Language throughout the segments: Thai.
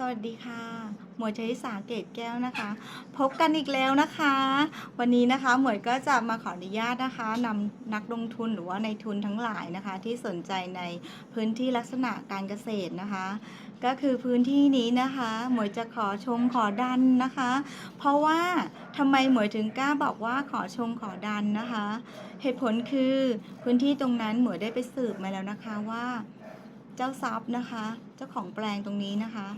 สวัสดีค่ะ หมวยชริสาเกตแก้วนะคะ พบกันอีกแล้วนะคะ วันนี้นะคะหมวยก็จะมาขออนุญาตนะคะนำนักลงทุนหรือว่าในทุนทั้งหลายนะคะ ที่สนใจในพื้นที่ลักษณะการเกษตรนะคะ ก็คือพื้นที่นี้นะคะ หมวยจะขอชมขอดันนะคะ เพราะว่าทำไมหมวยถึงกล้าบอกว่าขอชมขอดันนะคะ เหตุผลคือพื้นที่ตรงนั้นหมวยได้ไปสืบมาแล้วนะคะว่าเจ้าทรัพย์นะคะ เจ้าของแปลงตรงนี้นะคะ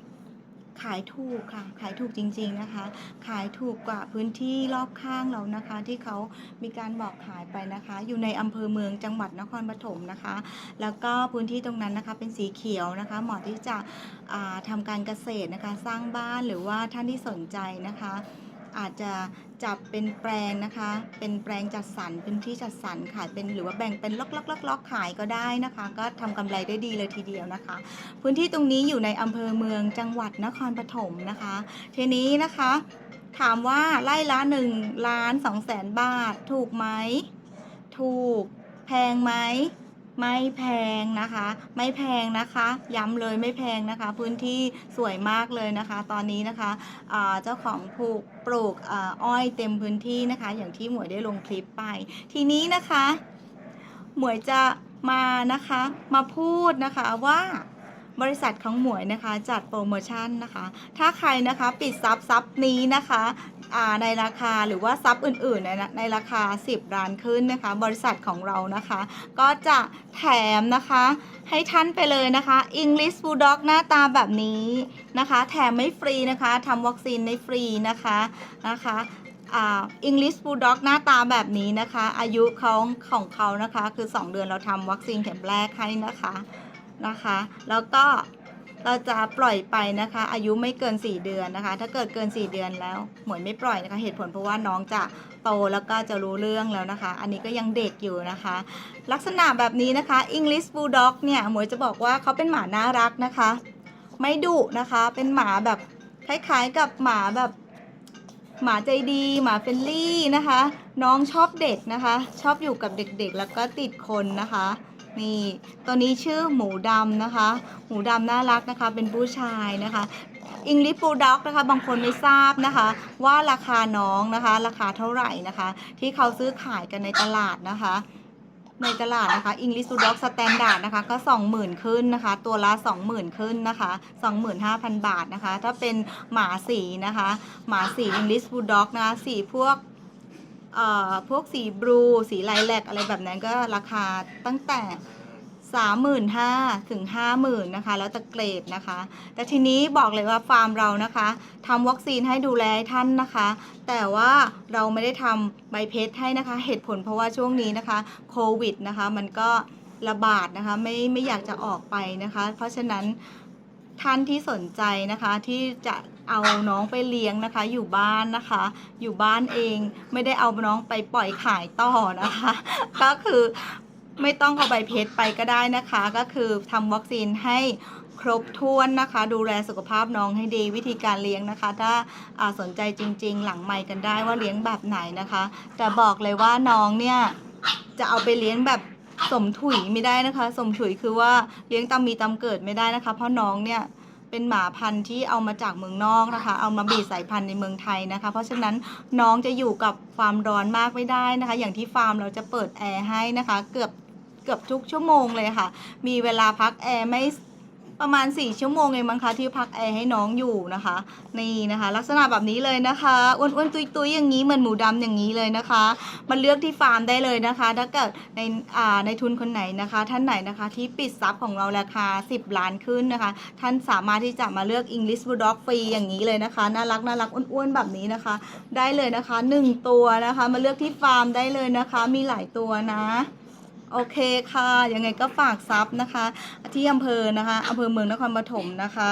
ขายถูกค่ะ ขายถูกจริง ๆนะคะ ขายถูกกว่าพื้นที่รอบข้างเรานะคะ ที่เขามีการบอกขายไปนะคะ อยู่ในอำเภอเมืองจังหวัดนครปฐมนะคะ แล้วก็พื้นที่ตรงนั้นนะคะเป็นสีเขียวนะคะ เหมาะที่จะทำาการเกษตรนะคะ สร้างบ้านหรือว่าท่านที่สนใจนะคะ อาจจะจับเป็นแปลงนะคะ เป็นแปลงจัดสรรเป็นที่จัดสรรขายเป็นหรือว่าแบ่งเป็นล็อกล็อกล็อกล็อกขายก็ได้นะคะ ก็ทำกำไรได้ดีเลยทีเดียวนะคะ พื้นที่ตรงนี้อยู่ในอำเภอเมืองจังหวัดนครปฐมนะคะ ทีนี้นะคะ ถามว่าไร่ละ1ล้าน2แสนบาท ถูกไหมถูกแพงไหม ไม่แพงนะคะ ไม่แพงนะคะ ย้ำเลยไม่แพงนะคะ พื้นที่สวยมากเลยนะคะ ตอนนี้นะคะเจ้าของปลูกปลูกอ้อยเต็มพื้นที่นะคะ อย่างที่หมวยได้ลงคลิปไป ทีนี้นะคะ หมวยจะมานะคะ มาพูดนะคะว่าบริษัทของหมวยนะคะจัดโปรโมชั่นนะคะ ถ้าใครนะคะปิดซับซับนี้นะคะ ในราคาหรือว่าซับอื่นๆในในราคา 10 ล้านขึ้นนะคะ บริษัทของเรานะคะ ก็จะแถมนะคะให้ท่านไปเลยนะคะ English Bulldog หน้าตาแบบนี้นะคะ แถมไม่ฟรีนะคะทำวัคซีนได้ฟรีนะคะนะคะอ่า English Bulldog หน้าตาแบบนี้นะคะ อายุเขาของเขานะคะ คือ 2 เดือนเราทำวัคซีนเข็มแรกให้นะคะนะคะ แล้วก็ เราจะปล่อยไปนะคะ อายุไม่เกิน 4 เดือนนะคะ ถ้าเกิดเกิน 4 เดือนแล้วหมวยไม่ปล่อยนะคะ เหตุผลเพราะว่าน้องจะโตแล้วก็จะรู้เรื่องแล้วนะคะ อันนี้ก็ยังเด็กอยู่นะคะ ลักษณะแบบนี้นะคะ English Bulldog เนี่ยหมวยจะบอกว่าเขาเป็นหมาน่ารักนะคะ ไม่ดุนะคะ เป็นหมาแบบคล้ายๆกับหมาแบบหมาใจดี หมาเฟรนลี่นะคะ น้องชอบเด็กนะคะ ชอบอยู่กับเด็กๆ แล้วก็ติดคนนะคะ นี่ ตัวนี้ชื่อหมูดำนะคะ หมูดำน่ารักนะคะ เป็นผู้ชายนะคะอิงลิ b บูด็อกนะคะบางคนไม่ทราบนะคะ ว่าราคาน้องนะคะ ราคาเท่าไหร่นะคะ ที่เขาซื้อขายกันในตลาดนะคะ ในตลาดนะคะ English Bulldog Standard นะคะก็ 20,000 ขึ้นนะคะ ตัวละ 20,000 ขึ้นนะคะ 25,000 บาทนะคะ ถ้าเป็นหมาสีนะคะ หมาสี English Bulldog นะคะสีพวก พวกสีบลูสีไลแลกอะไรแบบนั้นก็ราคาตั้งแต่ 35,000ถึง50,000นะคะ แล้วแต่เกรดนะคะ แต่ทีนี้บอกเลยว่าฟาร์มเรานะคะทำวัคซีนให้ดูแลท่านนะคะ แต่ว่าเราไม่ได้ทำใบเพชรให้นะคะ เหตุผลเพราะว่าช่วงนี้นะคะโควิดนะคะ มันก็ระบาดนะคะไม่ไม่อยากจะออกไปนะคะ เพราะฉะนั้น ท่านที่สนใจนะคะที่จะเอาน้องไปเลี้ยงนะคะ อยู่บ้านนะคะ อยู่บ้านเองไม่ได้เอาน้องไปปล่อยขายต่อนะคะ ก็คือไม่ต้องเอาใบเพชรไปก็ได้นะคะ ก็คือทำวัคซีนให้ครบถ้วนนะคะ ดูแลสุขภาพน้องให้ดีวิธีการเลี้ยงนะคะ ถ้าาสนใจจริง ๆ หลังไมค์กันได้ว่าเลี้ยงแบบไหนนะคะ แต่บอกเลยว่าน้องเนี่ยจะเอาไปเลี้ยงแบบ สมถุยไม่ได้นะคะ สมถุยคือว่าเลี้ยงตามมีตามเกิดไม่ได้นะคะ เพราะน้องเนี่ยเป็นหมาพันธุ์ที่เอามาจากเมืองนอกนะคะ เอามาบีสายพันธุ์ในเมืองไทยนะคะ เพราะฉะนั้นน้องจะอยู่กับความร้อนมากไม่ได้นะคะ อย่างที่ฟาร์มเราจะเปิดแอร์ให้นะคะ เกือบเกือบทุกชั่วโมงเลยค่ะ มีเวลาพักแอร์ไม่ ประมาณ 4 ชั่วโมงเองมั้งคะที่พักแอร์ให้น้องอยู่นะคะ นี่นะคะ ลักษณะแบบนี้เลยนะคะอ้วนๆตุยๆอย่างนี้เหมือนหมูดำอย่างนี้เลยนะคะมาเลือกที่ฟาร์มได้เลยนะคะ ถ้าเกิดในอ่าในทุนคนไหนนะคะ ท่านไหนนะคะที่ปิดซับของเราราคา 10 ล้านขึ้นนะคะ ท่านสามารถที่จะมาเลือก English Bulldog ฟรีอย่างนี้เลยนะคะน่ารักน่ารักอ้วนๆแบบนี้นะคะ ได้เลยนะคะ 1 ตัวนะคะ มาเลือกที่ฟาร์มได้เลยนะคะ มีหลายตัวนะ โอเคค่ะ ยังไงก็ฝากซับนะคะ ที่อำเภอนะคะอำเภอเมืองนครปฐมนะคะ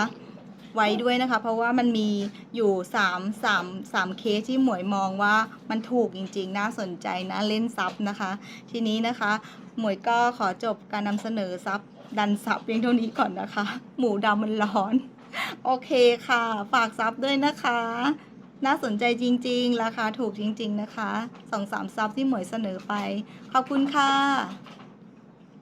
ไว้ด้วยนะคะ เพราะว่ามันมีอยู่3 3 3เคสที่หมวยมองว่ามันถูกจริงๆ น่าสนใจนะเล่นซับนะคะ ทีนี้นะคะ หมวยก็ขอจบการนำเสนอซับดันซับเพียงเท่านี้ก่อนนะคะ หมูดำมันร้อน โอเคค่ะ ฝากซับด้วยนะคะ น่าสนใจจริง ๆ ราคาถูกจริง ๆ นะคะสองสามซับที่หมวยเสนอไป ขอบคุณค่ะ